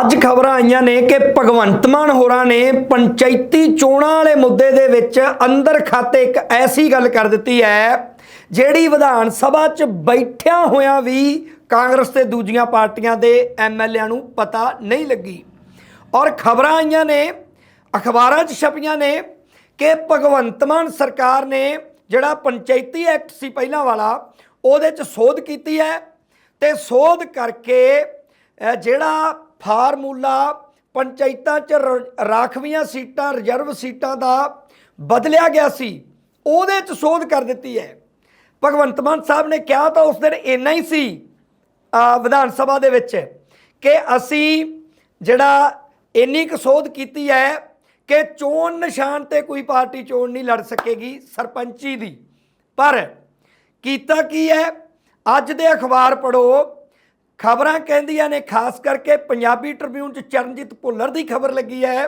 ਅੱਜ ਖਬਰਾਂ ਆਈਆਂ ਨੇ ਕਿ ਭਗਵੰਤ ਮਾਨ ਹੋਰਾਂ ਨੇ ਪੰਚਾਇਤੀ ਚੋਣਾਂ ਵਾਲੇ ਮੁੱਦੇ ਦੇ ਵਿੱਚ ਅੰਦਰ ਖਾਤੇ ਇੱਕ ਐਸੀ ਗੱਲ ਕਰ ਦਿੱਤੀ ਹੈ, ਜਿਹੜੀ ਵਿਧਾਨ ਸਭਾ 'ਚ ਬੈਠਿਆਂ ਹੋਇਆਂ ਵੀ ਕਾਂਗਰਸ ਤੇ ਦੂਜੀਆਂ ਪਾਰਟੀਆਂ ਦੇ ਐਮਐਲਏਆਂ ਨੂੰ ਪਤਾ ਨਹੀਂ ਲੱਗੀ। ਔਰ ਖਬਰਾਂ ਆਈਆਂ ਨੇ, ਅਖਬਾਰਾਂ 'ਚ ਛਪੀਆਂ ਨੇ ਕਿ ਭਗਵੰਤ ਮਾਨ ਸਰਕਾਰ ਨੇ ਜਿਹੜਾ ਪੰਚਾਇਤੀ ਐਕਟ ਸੀ ਪਹਿਲਾਂ ਵਾਲਾ, ਉਹਦੇ 'ਚ ਸੋਧ ਕੀਤੀ ਹੈ ਤੇ ਸੋਧ ਕਰਕੇ ਜਿਹੜਾ ਫਾਰਮੂਲਾ ਪੰਚਾਇਤਾਂ 'ਚ ਰ- ਰਾਖਵੀਆਂ ਸੀਟਾਂ, ਰਿਜ਼ਰਵ ਸੀਟਾਂ ਦਾ ਬਦਲਿਆ ਗਿਆ ਸੀ, ਉਹਦੇ 'ਚ ਸੋਧ ਕਰ ਦਿੱਤੀ ਹੈ। ਭਗਵੰਤ ਮਾਨ ਸਾਹਿਬ ਨੇ ਕਿਹਾ ਤਾਂ ਉਸ ਦਿਨ ਇੰਨਾ ਹੀ ਸੀ ਵਿਧਾਨ ਸਭਾ ਦੇ ਵਿੱਚ, ਕਿ ਅਸੀਂ ਜਿਹੜਾ ਇੰਨੀ ਕੁ ਸੋਧ ਕੀਤੀ ਹੈ ਕਿ ਚੋਣ ਨਿਸ਼ਾਨ ਤੇ ਕੋਈ ਪਾਰਟੀ ਚੋਣ ਨਹੀਂ ਲੜ ਸਕੇਗੀ, ਸਰਪੰਚੀ ਦੀ। ਪਰ ਕੀਤਾ ਕੀ ਹੈ? ਅੱਜ ਦੇ ਅਖਬਾਰ ਪੜੋ ਖਬਰਾਂ ਕਹਿੰਦੀਆਂ ਨੇ, ਖਾਸ ਕਰਕੇ ਪੰਜਾਬੀ ਟ੍ਰਿਬਿਊਨ ਚ ਚਰਨਜੀਤ ਭੁੱਲਰ ਦੀ ਖਬਰ ਲੱਗੀ ਹੈ।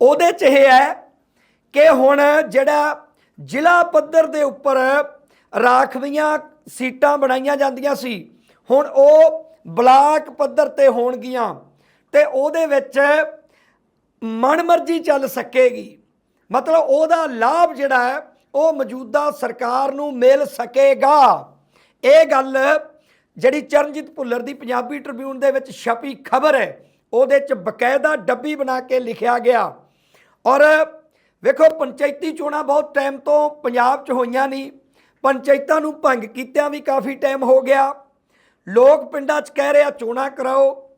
ਉਹਦੇ ਚ ਇਹ ਹੈ ਕਿ ਹੁਣ ਜਿਹੜਾ ਜ਼ਿਲ੍ਹਾ ਪੱਧਰ ਦੇ ਉੱਪਰ ਰਾਖਵੀਆਂ ਸੀਟਾਂ ਬਣਾਈਆਂ ਜਾਂਦੀਆਂ ਸੀ, ਹੁਣ ਉਹ ਬਲਾਕ ਪੱਧਰ ਤੇ ਹੋਣਗੀਆਂ ਤੇ ਉਹਦੇ ਵਿੱਚ ਮਨਮਰਜ਼ੀ ਚੱਲ ਸਕੇਗੀ। ਮਤਲਬ ਉਹਦਾ ਲਾਭ ਜਿਹੜਾ ਹੈ, ਉਹ ਮੌਜੂਦਾ ਸਰਕਾਰ ਨੂੰ ਮਿਲ ਸਕੇਗਾ। ਇਹ ਗੱਲ ਜਿਹੜੀ ਚਰਨਜੀਤ ਭੁੱਲਰ ਦੀ ਪੰਜਾਬੀ ਟ੍ਰਿਬਿਊਨ ਦੇ ਵਿੱਚ ਛਪੀ ਖਬਰ ਹੈ, ਉਹਦੇ 'ਚ ਬਕਾਇਦਾ ਡੱਬੀ ਬਣਾ ਕੇ ਲਿਖਿਆ ਗਿਆ। ਔਰ ਵੇਖੋ, ਪੰਚਾਇਤੀ ਚੋਣਾਂ ਬਹੁਤ ਟਾਈਮ ਤੋਂ ਪੰਜਾਬ 'ਚ ਹੋਈਆਂ ਨਹੀਂ ਪੰਚਾਇਤਾਂ ਨੂੰ ਭੰਗ ਕੀਤਿਆਂ ਵੀ ਕਾਫੀ ਟਾਈਮ ਹੋ ਗਿਆ। ਲੋਕ ਪਿੰਡਾਂ 'ਚ ਕਹਿ ਰਹੇ ਆ, ਚੋਣਾਂ ਕਰਾਓ।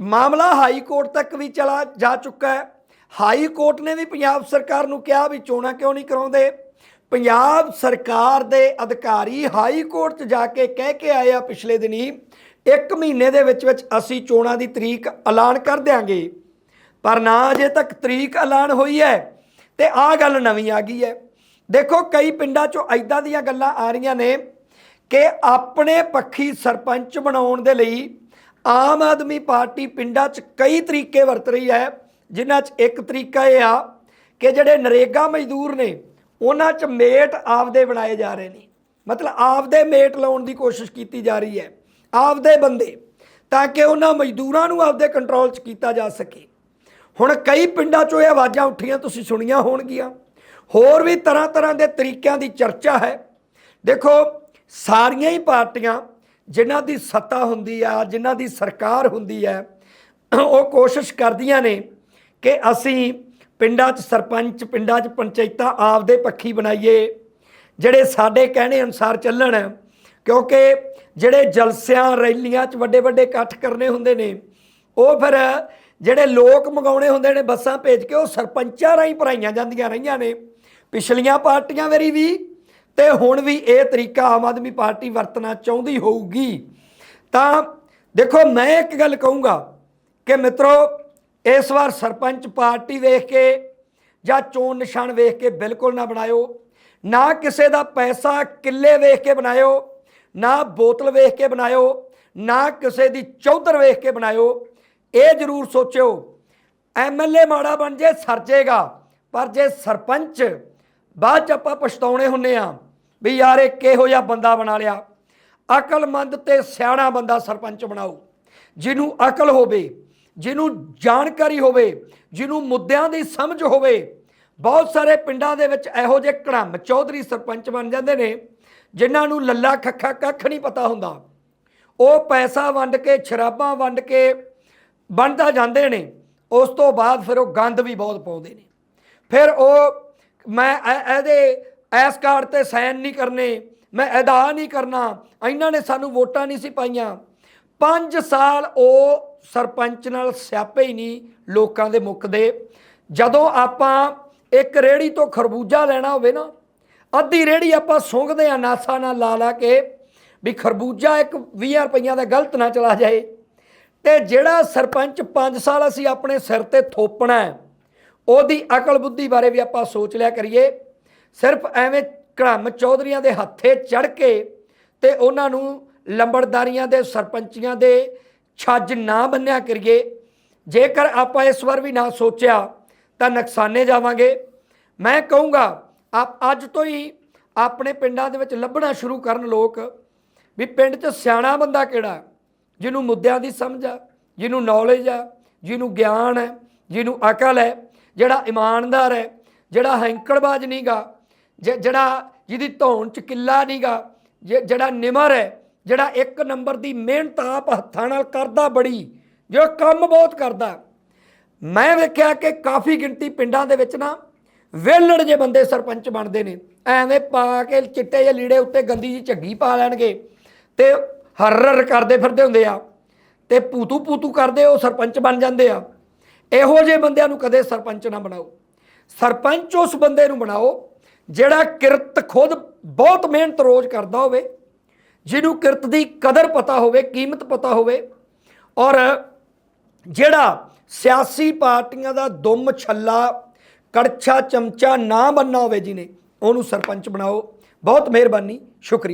ਮਾਮਲਾ ਹਾਈ ਕੋਰਟ ਤੱਕ ਵੀ ਚਲਾ ਜਾ ਚੁੱਕਾ ਹੈ। ਹਾਈ ਕੋਰਟ ਨੇ ਵੀ ਪੰਜਾਬ ਸਰਕਾਰ ਨੂੰ ਕਿਹਾ ਵੀ ਚੋਣਾਂ ਕਿਉਂ ਨਹੀਂ ਕਰਾਉਂਦੇ? ਪੰਜਾਬ ਸਰਕਾਰ ਦੇ ਅਧਿਕਾਰੀ ਹਾਈ ਕੋਰਟ 'ਚ ਜਾ ਕੇ ਕਹਿ ਕੇ ਆਏ ਆ ਪਿਛਲੇ ਦਿਨੀ, ਇੱਕ ਮਹੀਨੇ ਦੇ ਵਿੱਚ ਵਿੱਚ ਅਸੀਂ ਚੋਣਾਂ ਦੀ ਤਰੀਕ ਐਲਾਨ ਕਰ ਦਿਆਂਗੇ। ਪਰ ਨਾ ਅਜੇ ਤੱਕ ਤਰੀਕ ਐਲਾਨ ਹੋਈ ਹੈ ਤੇ ਆਹ ਗੱਲ ਨਵੀਂ ਆ ਗਈ ਹੈ। ਦੇਖੋ, ਕਈ ਪਿੰਡਾਂ 'ਚੋਂ ਐਦਾਂ ਦੀਆਂ ਗੱਲਾਂ ਆ ਰਹੀਆਂ ਨੇ ਕਿ ਆਪਣੇ ਪੱਖੀ ਸਰਪੰਚ ਬਣਾਉਣ ਦੇ ਲਈ ਆਮ ਆਦਮੀ ਪਾਰਟੀ ਪਿੰਡਾਂ 'ਚ ਕਈ ਤਰੀਕੇ ਵਰਤ ਰਹੀ ਹੈ, ਜਿਨ੍ਹਾਂ 'ਚ ਇੱਕ ਤਰੀਕਾ ਇਹ ਆ ਕਿ ਜਿਹੜੇ ਨਰੇਗਾ ਮਜ਼ਦੂਰ ਨੇ ਉਹਨਾਂ 'ਚ ਮੇਟ ਆਪਦੇ ਬਣਾਏ ਜਾ ਰਹੇ ਨੇ। ਮਤਲਬ ਆਪਦੇ ਮੇਟ ਲਾਉਣ ਦੀ ਕੋਸ਼ਿਸ਼ ਕੀਤੀ ਜਾ ਰਹੀ ਹੈ। ਆਪਦੇ ਬੰਦੇ, ਤਾਂ ਕਿ ਉਹਨਾਂ ਮਜ਼ਦੂਰਾਂ ਨੂੰ ਆਪਦੇ ਕੰਟਰੋਲ 'ਚ ਕੀਤਾ ਜਾ ਸਕੇ। ਹੁਣ ਕਈ ਪਿੰਡਾਂ 'ਚੋਂ ਇਹ ਆਵਾਜ਼ਾਂ ਉੱਠੀਆਂ, ਤੁਸੀਂ ਸੁਣੀਆਂ ਹੋਣਗੀਆਂ। ਹੋਰ ਵੀ ਤਰ੍ਹਾਂ ਤਰ੍ਹਾਂ ਦੇ ਤਰੀਕਿਆਂ ਦੀ ਚਰਚਾ ਹੈ। ਦੇਖੋ, ਸਾਰੀਆਂ ਹੀ ਪਾਰਟੀਆਂ ਜਿਨ੍ਹਾਂ ਦੀ ਸੱਤਾ ਹੁੰਦੀ ਆ, ਜਿਨ੍ਹਾਂ ਦੀ ਸਰਕਾਰ ਹੁੰਦੀ ਹੈ, ਉਹ ਕੋਸ਼ਿਸ਼ ਕਰਦੀਆਂ ਨੇ ਕਿ ਅਸੀਂ ਪਿੰਡਾਂ 'ਚ ਸਰਪੰਚ, ਪਿੰਡਾਂ 'ਚ ਪੰਚਾਇਤਾਂ ਆਪਦੇ ਪੱਖੀ ਬਣਾਈਏ। ਜਿਹੜੇ ਸਾਡੇ ਕਹਿਣੇ ਅਨੁਸਾਰ ਚੱਲਣ, ਕਿਉਂਕਿ ਜਿਹੜੇ ਜਲਸਿਆਂ ਰੈਲੀਆਂ 'ਚ ਵੱਡੇ ਵੱਡੇ ਇਕੱਠ ਕਰਨੇ ਹੁੰਦੇ ਨੇ, ਉਹ ਫਿਰ ਜਿਹੜੇ ਲੋਕ ਮੰਗਾਉਣੇ ਹੁੰਦੇ ਨੇ ਬੱਸਾਂ ਭੇਜ ਕੇ, ਉਹ ਸਰਪੰਚਾਂ ਰਾਹੀਂ ਭਰਾਈਆਂ ਜਾਂਦੀਆਂ ਰਹੀਆਂ ਨੇ। ਪਿਛਲੀਆਂ ਪਾਰਟੀਆਂ ਵੇਰੀ ਵੀ, ਤੇ ਹੁਣ ਵੀ ਇਹ ਤਰੀਕਾ ਆਮ ਆਦਮੀ ਪਾਰਟੀ ਵਰਤਣਾ ਚਾਹੁੰਦੀ ਹੋਊਗੀ। ਤਾਂ ਦੇਖੋ, ਮੈਂ ਇੱਕ ਗੱਲ ਕਹੂੰਗਾ ਕਿ ਮਿੱਤਰੋ ਇਸ ਵਾਰ ਸਰਪੰਚ ਪਾਰਟੀ ਵੇਖ ਕੇ ਜਾਂ ਚੋਣ ਨਿਸ਼ਾਨ ਵੇਖ ਕੇ ਬਿਲਕੁਲ ਨਾ ਬਣਾਇਓ, ਨਾ ਕਿਸੇ ਦਾ ਪੈਸਾ ਕਿੱਲੇ ਵੇਖ ਕੇ ਬਣਾਇਓ, ਨਾ ਬੋਤਲ ਵੇਖ ਕੇ ਬਣਾਇਓ, ਨਾ ਕਿਸੇ ਦੀ ਚੌਧਰ ਵੇਖ ਕੇ ਬਣਾਇਓ, ਇਹ ਜ਼ਰੂਰ ਸੋਚਿਓ। ਐਮਐਲਏ ਮਾੜਾ ਬਣ ਜੇ ਸਰਜੇਗਾ ਪਰ ਜੇ ਸਰਪੰਚ, ਬਾਅਦ ਚ ਆਪਾਂ ਪਛਤਾਉਣੇ ਹੁੰਨੇ ਆ ਵੀ ਯਾਰ ਇਹ ਕਿਹੋ ਜਿਹਾ ਬੰਦਾ ਬਣਾ ਲਿਆ। ਅਕਲਮੰਦ ਤੇ ਸਿਆਣਾ ਬੰਦਾ ਸਰਪੰਚ ਬਣਾਓ। ਜਿਹਨੂੰ ਅਕਲ ਹੋਵੇ ਜਿਹਨੂੰ ਜਾਣਕਾਰੀ ਹੋਵੇ, ਜਿਹਨੂੰ ਮੁੱਦਿਆਂ ਦੀ ਸਮਝ ਹੋਵੇ, ਬਹੁਤ ਸਾਰੇ ਪਿੰਡਾਂ ਦੇ ਵਿੱਚ ਇਹੋ ਜਿਹੇ ਕੜਮ ਚੌਧਰੀ ਸਰਪੰਚ ਬਣ ਜਾਂਦੇ ਨੇ, ਜਿਨ੍ਹਾਂ ਨੂੰ ਲੱਲਾ ਖੱਖਾ ਕੱਖ ਨਹੀਂ ਪਤਾ ਹੁੰਦਾ। ਉਹ ਪੈਸਾ ਵੰਡ ਕੇ, ਸ਼ਰਾਬਾਂ ਵੰਡ ਕੇ ਬਣਦਾ ਜਾਂਦੇ ਨੇ। ਉਸ ਤੋਂ ਬਾਅਦ ਫਿਰ ਉਹ ਗੰਦ ਵੀ ਬਹੁਤ ਪਾਉਂਦੇ ਨੇ। ਫਿਰ ਉਹ, ਮੈਂ ਇਹਦੇ ਐਸ ਕਾਰਡ ਤੇ ਸਾਈਨ ਨਹੀਂ ਕਰਨੇ, ਮੈਂ ਅਦਾ ਨਹੀਂ ਕਰਨਾ, ਇਹਨਾਂ ਨੇ ਸਾਨੂੰ ਵੋਟਾਂ ਨਹੀਂ ਸੀ ਪਾਈਆਂ। 5 ਸਾਲ ਉਹ ਸਰਪੰਚ ਨਾਲ ਸਿਆਪੇ ਹੀ ਨਹੀਂ ਲੋਕਾਂ ਦੇ ਮੁੱਕਦੇ ਜਦੋਂ ਆਪਾਂ ਇੱਕ ਰੇੜੀ ਤੋਂ ਖਰਬੂਜਾ ਲੈਣਾ ਹੋਵੇ ਨਾ, ਅੱਧੀ ਰੇੜੀ ਆਪਾਂ ਸੁੰਘਦੇ ਆ ਨਾਸਾ ਨਾਲ ਲਾ ਲਾ ਕੇ ਵੀ ਖਰਬੂਜਾ ਇੱਕ 20 ਰੁਪਈਆਂ ਦਾ ਗਲਤ ਨਾ ਚਲਾ ਜਾਏ। ਤੇ ਜਿਹੜਾ ਸਰਪੰਚ 5 ਸਾਲ ਅਸੀਂ ਆਪਣੇ ਸਿਰ ਤੇ ਥੋਪਣਾ ਉਹਦੀ ਅਕਲ ਬੁੱਧੀ ਬਾਰੇ ਵੀ ਆਪਾਂ ਸੋਚ ਲਿਆ ਕਰੀਏ। ਸਿਰਫ ਐਵੇਂ ਘੜਮ ਚੌਧਰੀਆਂ ਦੇ ਹੱਥੇ ਚੜ ਕੇ ਤੇ ਉਹਨਾਂ ਨੂੰ ਲੰਬੜਦਾਰੀਆਂ ਦੇ, ਸਰਪੰਚੀਆਂ ਦੇ ਛੱਜ ਨਾ ਬੰਨਿਆ ਕਰੀਏ। ਜੇਕਰ ਆਪਾਂ ਇਸ ਵਾਰ ਵੀ ਨਾ ਸੋਚਿਆ, ਤਾਂ ਨੁਕਸਾਨੇ ਜਾਵਾਂਗੇ। ਮੈਂ ਕਹੂੰਗਾ, ਆਪ ਅੱਜ ਤੋਂ ਹੀ ਆਪਣੇ ਪਿੰਡਾਂ ਦੇ ਵਿੱਚ ਲੱਭਣਾ ਸ਼ੁਰੂ ਕਰਨ ਲੋਕ ਵੀ ਪਿੰਡ 'ਚ ਸਿਆਣਾ ਬੰਦਾ ਕਿਹੜਾ ਜਿਹਨੂੰ ਮੁੱਦਿਆਂ ਦੀ ਸਮਝ ਆ, ਜਿਹਨੂੰ ਨੌਲੇਜ ਹੈ ਜਿਹਨੂੰ ਗਿਆਨ ਹੈ, ਜਿਹਨੂੰ ਅਕਲ ਹੈ, ਜਿਹੜਾ ਇਮਾਨਦਾਰ ਹੈ, ਜਿਹੜਾ ਹੈਂਕੜਬਾਜ਼ ਨਹੀਂਗਾ ਜਿਹੜਾ ਜਿਹਦੀ ਧੌਣ ਚ ਕਿੱਲਾ ਨਹੀਂਗਾ ਜਿਹੜਾ ਨਿਮਰ ਹੈ ਜਿਹੜਾ ਇੱਕ ਨੰਬਰ ਦੀ ਮਿਹਨਤ ਆਪ ਹੱਥਾਂ ਨਾਲ ਕਰਦਾ ਬੜੀ, ਜੋ ਕੰਮ ਬਹੁਤ ਕਰਦਾ। ਮੈਂ ਵੇਖਿਆ ਕਿ ਕਾਫੀ ਗਿਣਤੀ ਪਿੰਡਾਂ ਦੇ ਵਿੱਚ ਨਾ ਵੇਲੜ ਜੇ ਬੰਦੇ ਸਰਪੰਚ ਬਣਦੇ ਨੇ। ਐਵੇਂ ਪਾ ਕੇ ਚਿੱਟੇ ਜਿਹੇ ਲੀੜੇ ਉੱਤੇ ਗੰਦੀ ਜੀ ਝੱਗੀ ਪਾ ਲੈਣਗੇ ਤੇ ਹਰਰ ਕਰਦੇ ਫਿਰਦੇ ਹੁੰਦੇ ਆ ਤੇ ਪੂਤੂ ਪੂਤੂ ਕਰਦੇ ਉਹ ਸਰਪੰਚ ਬਣ ਜਾਂਦੇ ਆ। ਇਹੋ ਜਿਹੇ ਬੰਦਿਆਂ ਨੂੰ ਕਦੇ ਸਰਪੰਚ ਨਾ ਬਣਾਓ। ਸਰਪੰਚ ਉਸ ਬੰਦੇ ਨੂੰ ਬਣਾਓ ਜਿਹੜਾ ਕਿਰਤ ਖੁਦ ਬਹੁਤ ਮਿਹਨਤ ਰੋਜ਼ ਕਰਦਾ ਹੋਵੇ। ਜਿਹਨੂੰ ਕਿਰਤ ਦੀ ਕਦਰ ਪਤਾ ਹੋਵੇ, ਕੀਮਤ ਪਤਾ ਹੋਵੇ, ਔਰ ਜਿਹੜਾ ਸਿਆਸੀ ਪਾਰਟੀਆਂ ਦਾ ਦੁੰਮ ਛੱਲਾ, ਕੜਛਾ ਚਮਚਾ ਨਾ ਬੰਨਾ ਹੋਵੇ ਜਿਹਨੇ, ਉਹਨੂੰ ਸਰਪੰਚ ਬਣਾਓ। ਬਹੁਤ ਮਿਹਰਬਾਨੀ, ਸ਼ੁਕਰੀਆ।